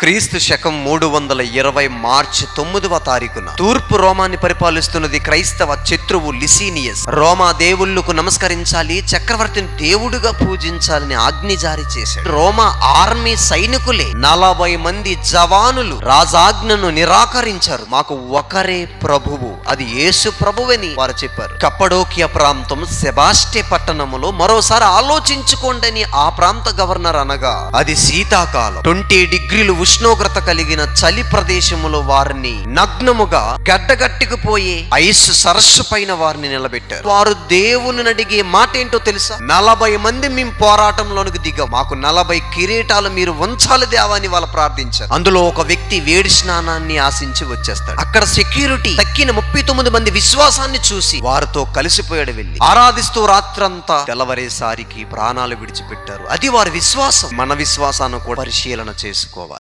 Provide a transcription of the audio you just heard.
క్రీస్తు శకం మూడు వందల ఇరవై మార్చ్ తొమ్మిదవ తారీఖున తూర్పు రోమాన్ని పరిపాలిస్తున్నది క్రైస్తవ శత్రువు లిసీనియస్. రోమా దేవుళ్ళకు నమస్కరించాలి చక్రవర్తిని దేవుడుగా పూజించాలని ఆజ్ఞ జారీ చేశాడు. రోమా ఆర్మీ సైనికులే నలభై మంది జవానులు రాజాజ్ఞను నిరాకరించారు. మాకు ఒకరే ప్రభువు అది యేసు ప్రభువని వారు చెప్పారు. కప్పడోకియా ప్రాంతం సెబాస్టే పట్టణములో మరోసారి ఆలోచించుకోండి ఆ ప్రాంత గవర్నర్ అనగా అది శీతాకాలం. ట్వంటీ డిగ్రీలు ఉష్ణోగ్రత కలిగిన చలి ప్రదేశములో వారిని నగ్నముగా గడ్డగట్టుకుపోయి ఐస్ సరస్సు పైన వారిని నిలబెట్టారు. వారు దేవుని అడిగే మాట ఏంటో తెలుసా? నలభై మంది మేము పోరాటంలోనికి దిగాం. మాకు నలభై కిరీటాలు మీరు ఉంచాలి దేవా అని వాళ్ళు ప్రార్థించారు. అందులో ఒక వ్యక్తి వేడి స్నానాన్ని ఆశించి వచ్చేస్తాడు. అక్కడ సెక్యూరిటీ తక్కిన ముప్పై తొమ్మిది మంది విశ్వాసాన్ని చూసి వారితో కలిసిపోయాడు వెళ్ళి. ఆరాధిస్తూ రాత్రంతా తెల్లవరేసారికి ప్రాణాలు విడిచిపెట్టారు. అది వారి విశ్వాసం. మన విశ్వాసాన్ని కూడా పరిశీలన చేసుకోవాలి.